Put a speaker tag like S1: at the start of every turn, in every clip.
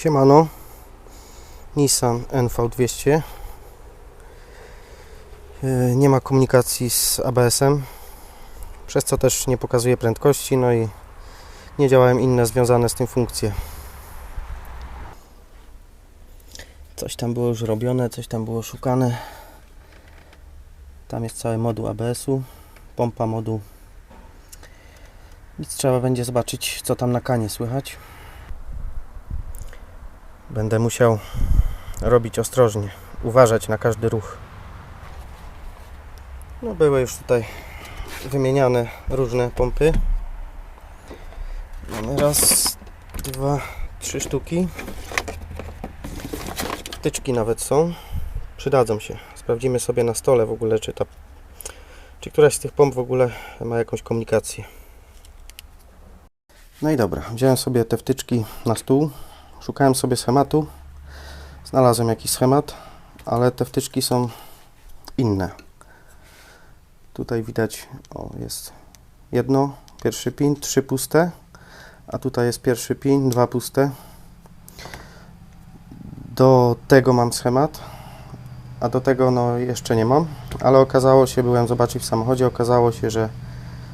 S1: Siemano. Nissan NV200. Yy, Nie ma komunikacji z ABS-em, przez co też nie pokazuje prędkości, no i nie działają inne związane z tym funkcje. Coś tam było już robione, coś tam było szukane. Tam jest cały moduł ABS-u, pompa moduł. Nic trzeba będzie zobaczyć, co tam na kanie słychać. Będę musiał robić ostrożnie, uważać na każdy ruch. No były już tutaj wymieniane różne pompy. Mamy raz, dwa, trzy sztuki. Wtyczki nawet są. Przydadzą się. Sprawdzimy sobie na stole w ogóle, czy ta czy któraś z tych pomp w ogóle ma jakąś komunikację. No i dobra, wziąłem sobie te wtyczki na stół. Szukałem sobie schematu. Znalazłem jakiś schemat, ale te wtyczki są inne. Tutaj widać, o jest jedno, pierwszy pin, trzy puste, a tutaj jest pierwszy pin, dwa puste. Do tego mam schemat, a do tego no jeszcze nie mam, ale okazało się, byłem zobaczyć w samochodzie, okazało się, że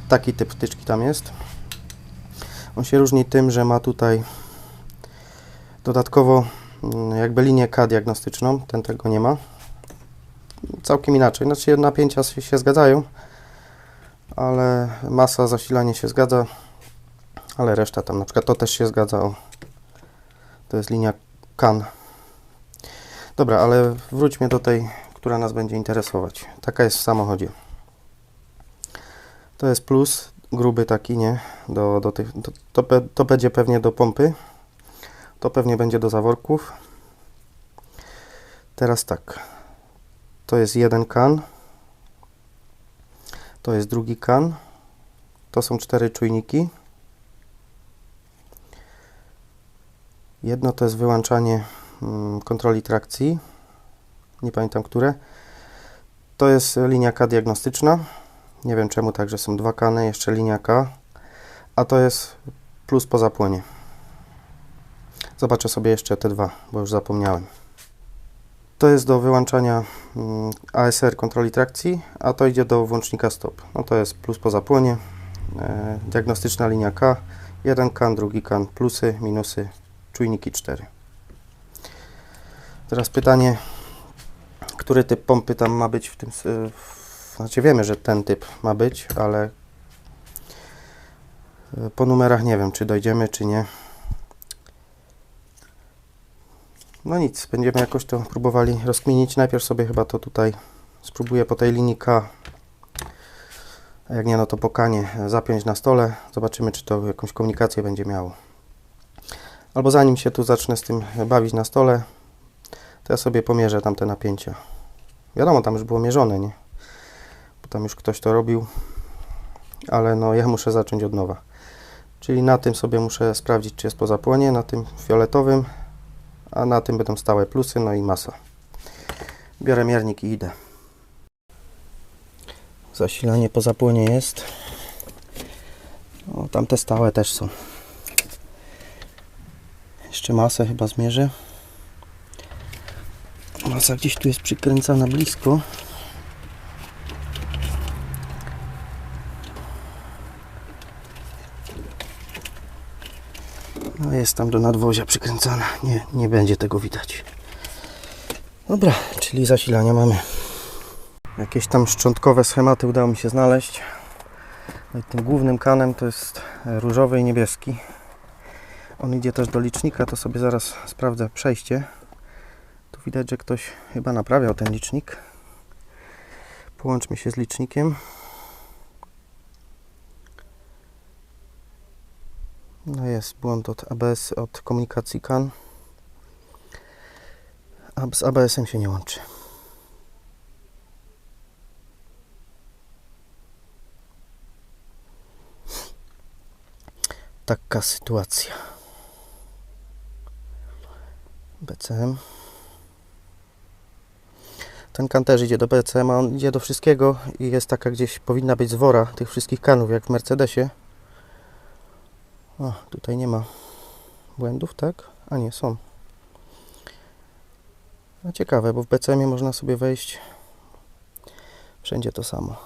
S1: taki typ wtyczki tam jest. On się różni tym, że ma tutaj dodatkowo mm, jakby linię K diagnostyczną, ten tego nie ma. Całkiem inaczej, znaczy napięcia się, zgadzają, ale masa, zasilanie się zgadza, ale reszta tam, na przykład to też się zgadza, o. to jest linia CAN. Dobra, ale wróćmy do tej, która nas będzie interesować. Taka jest w samochodzie. To jest plus, gruby taki, nie? Do, do tych, to, pe- to będzie pewnie do pompy. To pewnie będzie do zaworków. Teraz tak. To jest jeden kan. To jest drugi kan. To są cztery czujniki. Jedno to jest wyłączanie mm, kontroli trakcji. Nie pamiętam które. To jest linia K diagnostyczna. Nie wiem czemu także są dwa kany, jeszcze linia K. A to jest plus po zapłonie. Zobaczę sobie jeszcze te dwa, bo już zapomniałem. To jest do wyłączania mm, ASR kontroli trakcji, a to idzie do włącznika stop. No to jest plus po zapłonie. E, diagnostyczna linia K. Jeden kan, drugi kan, plusy, minusy, czujniki 4. Teraz pytanie, który typ pompy tam ma być w tym. Znaczy wiemy, że ten typ ma być, ale e, po numerach nie wiem, czy dojdziemy, czy nie. No nic, będziemy jakoś to próbowali rozkminić. Najpierw sobie chyba to tutaj spróbuję po tej linii K. A jak nie, no to po kanie zapiąć na stole. Zobaczymy, czy to jakąś komunikację będzie miało. Albo zanim się tu zacznę z tym bawić na stole, to ja sobie pomierzę tam te napięcia. Wiadomo, tam już było mierzone, nie? Bo tam już ktoś to robił, ale no ja muszę zacząć od nowa. Czyli na tym sobie muszę sprawdzić, czy jest po zapłonie, na tym fioletowym, a na tym będą stałe plusy, no i masa. Biorę miernik i idę. Zasilanie po zapłonie jest. O, tamte stałe też są. Jeszcze masę chyba zmierzę. Masa gdzieś tu jest przykręcana blisko. No jest tam do nadwozia przykręcana. Nie, nie będzie tego widać. Dobra, czyli zasilania mamy. Jakieś tam szczątkowe schematy udało mi się znaleźć. No i tym głównym kanem to jest różowy i niebieski. On idzie też do licznika, to sobie zaraz sprawdzę przejście. Tu widać, że ktoś chyba naprawiał ten licznik. Połączmy się z licznikiem. No jest błąd od ABS, od komunikacji CAN. A z ABS-em się nie łączy. Taka sytuacja. BCM. Ten kan też idzie do BCM, a on idzie do wszystkiego i jest taka gdzieś, powinna być zwora tych wszystkich kanów, jak w Mercedesie. O, tutaj nie ma błędów, tak? A nie, są. No ciekawe, bo w BCM można sobie wejść wszędzie to samo.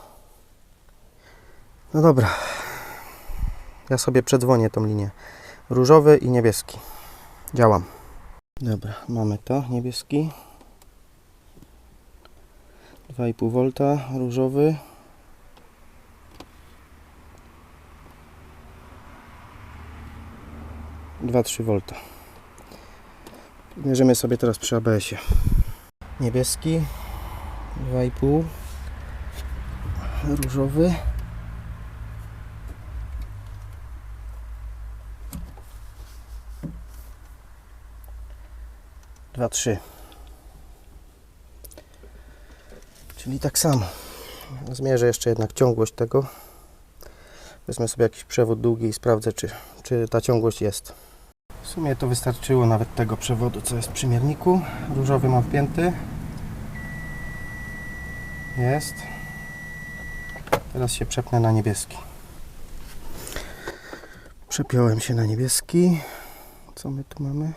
S1: No dobra. Ja sobie przedzwonię tą linię. Różowy i niebieski. Działam. Dobra, mamy to. Niebieski. 2,5 V. Różowy. Dwa, trzy V. Mierzymy sobie teraz przy ABS-ie. Niebieski 2,5 Różowy Dwa, trzy. Czyli tak samo. Zmierzę jeszcze jednak ciągłość tego. Wezmę sobie jakiś przewód długi i sprawdzę, czy, czy ta ciągłość jest. W sumie to wystarczyło nawet tego przewodu, co jest przy mierniku. Różowy mam wpięty. Jest. Teraz się przepnę na niebieski. Przepiąłem się na niebieski. Co my tu mamy?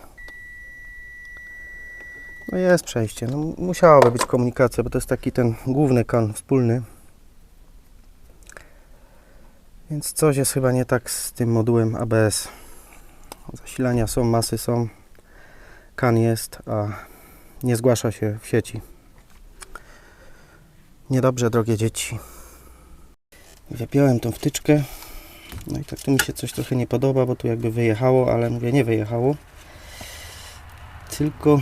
S1: No jest przejście. No, musiałaby być komunikacja, bo to jest taki ten główny kan wspólny. Więc coś jest chyba nie tak z tym modułem ABS. Zasilania są, masy są, kan jest, a nie zgłasza się w sieci. Niedobrze, drogie dzieci. Wypiąłem tą wtyczkę. No i tak tu mi się coś trochę nie podoba, bo tu jakby wyjechało, ale mówię, nie wyjechało. Tylko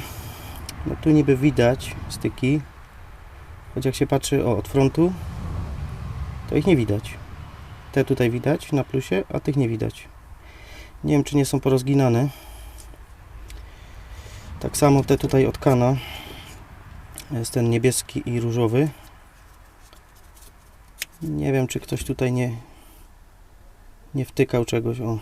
S1: no tu niby widać styki, choć jak się patrzy o, od frontu, to ich nie widać. Te tutaj widać na plusie, a tych nie widać. Nie wiem, czy nie są porozginane. Tak samo te tutaj od kana. Jest ten niebieski i różowy. Nie wiem, czy ktoś tutaj nie, nie wtykał czegoś. O.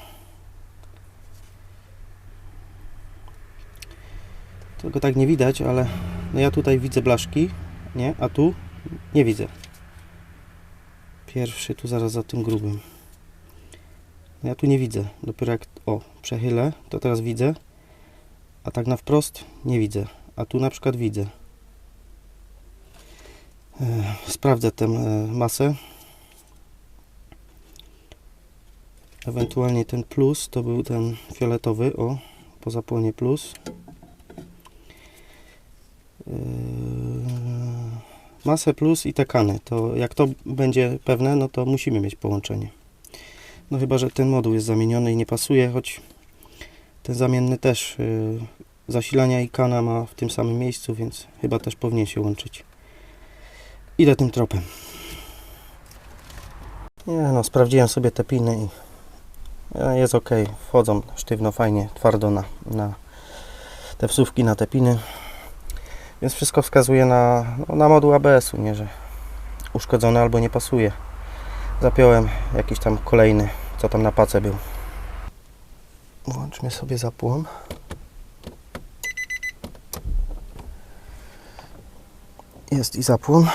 S1: Tego tak nie widać, ale no ja tutaj widzę blaszki, nie? A tu nie widzę. Pierwszy tu zaraz za tym grubym. Ja tu nie widzę. Dopiero jak o, przechylę, to teraz widzę. A tak na wprost nie widzę. A tu na przykład widzę. E, Sprawdzę tę e, masę. Ewentualnie ten plus to był ten fioletowy. O, po zapłonie plus. Yy, masę plus i te kany. To jak to będzie pewne, no to musimy mieć połączenie. No chyba, że ten moduł jest zamieniony i nie pasuje, choć ten zamienny też yy, zasilania i kana ma w tym samym miejscu, więc chyba też powinien się łączyć. Idę tym tropem. Nie no, sprawdziłem sobie te piny i e, jest ok. Wchodzą sztywno, fajnie, twardo na, na te wsówki, na te piny. Więc wszystko wskazuje na, no, na moduł ABS-u, nie, że uszkodzony albo nie pasuje. Zapiąłem jakiś tam kolejny, co tam na pace był. Włączmy sobie zapłon. Jest i zapłon.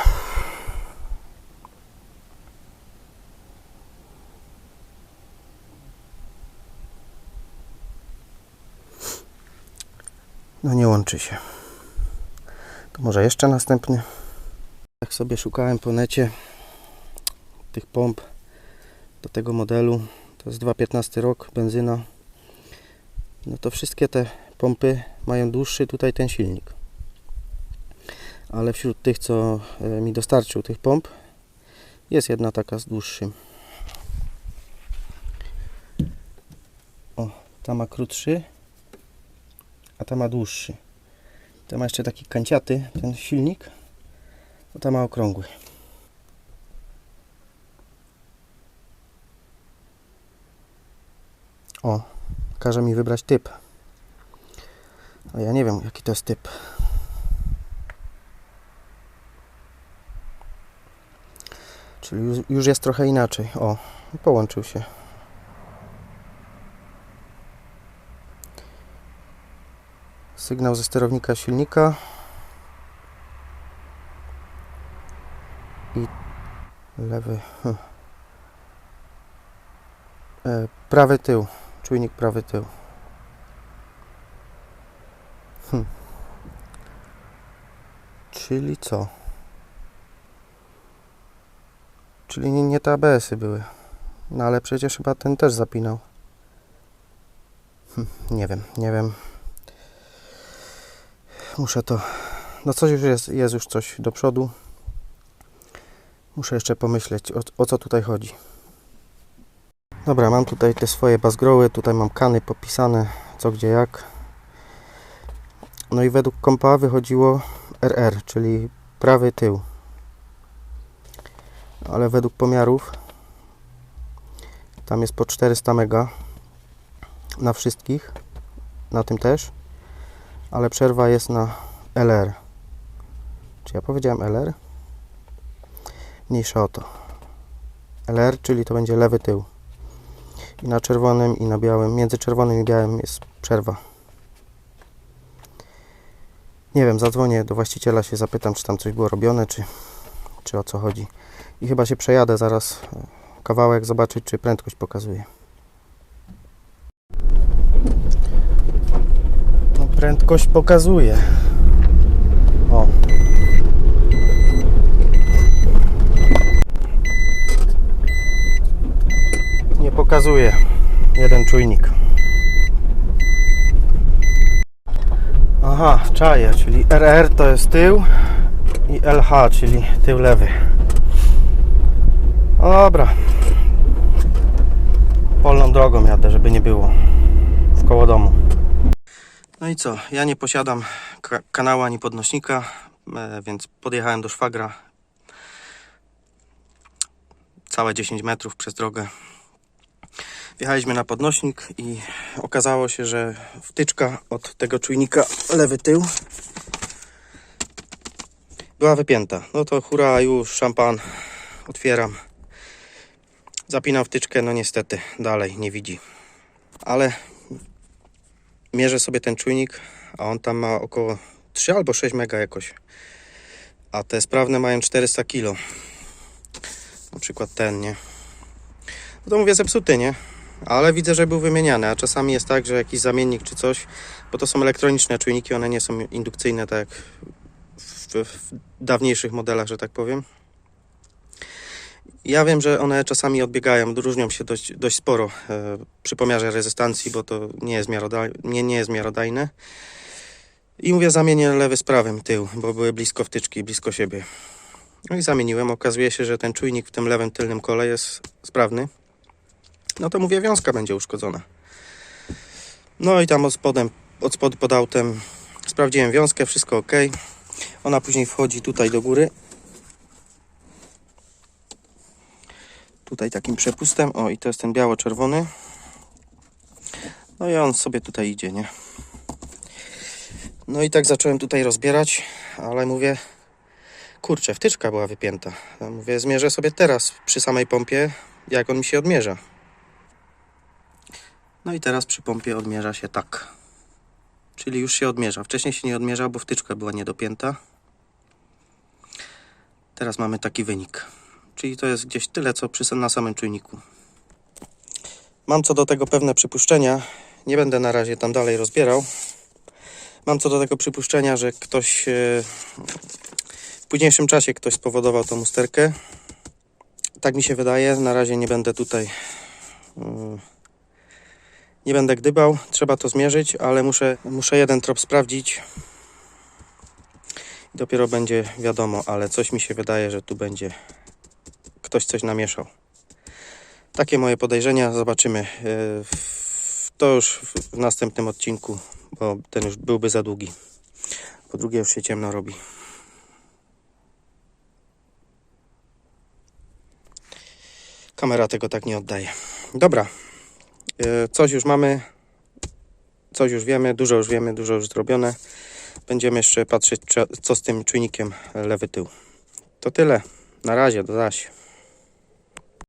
S1: No nie łączy się. To może jeszcze następny. Jak sobie szukałem po necie tych pomp do tego modelu, to jest 2.15 rok, benzyna. No to wszystkie te pompy mają dłuższy tutaj ten silnik. Ale wśród tych, co e, mi dostarczył tych pomp, jest jedna taka z dłuższym. O, ta ma krótszy, a ta ma dłuższy. To ma jeszcze taki kanciaty ten silnik, a ta ma okrągły. O, każe mi wybrać typ. A ja nie wiem, jaki to jest typ. Czyli już, jest trochę inaczej. O, połączył się. Sygnał ze sterownika silnika. I lewy. hm. E, prawy tył. Czujnik prawy tył. Hm. Czyli co? Czyli nie, nie te ABS-y były. No ale przecież chyba ten też zapinał. Hm, nie wiem, nie wiem. Muszę to. No coś już jest, jest już coś do przodu. Muszę jeszcze pomyśleć o, o co tutaj chodzi. Dobra, mam tutaj te swoje bazgroły, tutaj mam kany popisane, co gdzie jak. No i według kompa wychodziło RR, czyli prawy tył. Ale według pomiarów tam jest po 400 mega na wszystkich, na tym też, ale przerwa jest na LR. Czy ja powiedziałem LR? Mniejsza o to. LR, czyli to będzie lewy tył. I na czerwonym i na białym, między czerwonym i białym jest przerwa. Nie wiem, zadzwonię do właściciela, się zapytam, czy tam coś było robione, czy, czy o co chodzi. I chyba się przejadę zaraz e, kawałek, zobaczyć, czy prędkość pokazuje. No, prędkość pokazuje. O. Nie pokazuje. Jeden czujnik. Aha, czaję, czyli RR to jest tył i LH, czyli tył lewy. Dobra. Polną drogą jadę, żeby nie było w koło domu. No i co? Ja nie posiadam ka- kanału ani podnośnika, e, więc podjechałem do szwagra. Całe 10 metrów przez drogę. Wjechaliśmy na podnośnik i okazało się, że wtyczka od tego czujnika lewy tył była wypięta. No to hura, już szampan. Otwieram. Zapinam wtyczkę, no niestety dalej nie widzi. Ale mierzę sobie ten czujnik, a on tam ma około 3 albo 6 mega jakoś. A te sprawne mają 400 kg. Na przykład ten, nie? No to mówię zepsuty, nie? Ale widzę, że był wymieniany, a czasami jest tak, że jakiś zamiennik czy coś, bo to są elektroniczne czujniki, one nie są indukcyjne, tak jak w, w dawniejszych modelach, że tak powiem. Ja wiem, że one czasami odbiegają, różnią się dość, dość sporo e, przy pomiarze rezystancji, bo to nie jest, nie, nie jest miarodajne. I mówię, zamienię lewy z prawym tył, bo były blisko wtyczki, blisko siebie. No i zamieniłem. Okazuje się, że ten czujnik w tym lewym tylnym kole jest sprawny. No to mówię, wiązka będzie uszkodzona. No i tam od spodem, od spodu pod autem sprawdziłem wiązkę, wszystko ok. Ona później wchodzi tutaj do góry. Tutaj takim przepustem. O, i to jest ten biało-czerwony. No i on sobie tutaj idzie, nie? No i tak zacząłem tutaj rozbierać, ale mówię, kurczę, wtyczka była wypięta. Mówię, zmierzę sobie teraz przy samej pompie, jak on mi się odmierza. No i teraz przy pompie odmierza się tak. Czyli już się odmierza. Wcześniej się nie odmierzał, bo wtyczka była niedopięta. Teraz mamy taki wynik. Czyli to jest gdzieś tyle, co przy, na samym czujniku. Mam co do tego pewne przypuszczenia. Nie będę na razie tam dalej rozbierał. Mam co do tego przypuszczenia, że ktoś e, w późniejszym czasie ktoś spowodował tą usterkę. Tak mi się wydaje. Na razie nie będę tutaj e, nie będę gdybał. Trzeba to zmierzyć, ale muszę, muszę jeden trop sprawdzić. Dopiero będzie wiadomo, ale coś mi się wydaje, że tu będzie ktoś coś namieszał. Takie moje podejrzenia. Zobaczymy. E, To już w następnym odcinku, bo ten już byłby za długi. Po drugie już się ciemno robi. Kamera tego tak nie oddaje. Dobra. E, Coś już mamy. Coś już wiemy. Dużo już wiemy. Dużo już zrobione. Będziemy jeszcze patrzeć, co z tym czujnikiem lewy tył. To tyle. Na razie. Do zaś.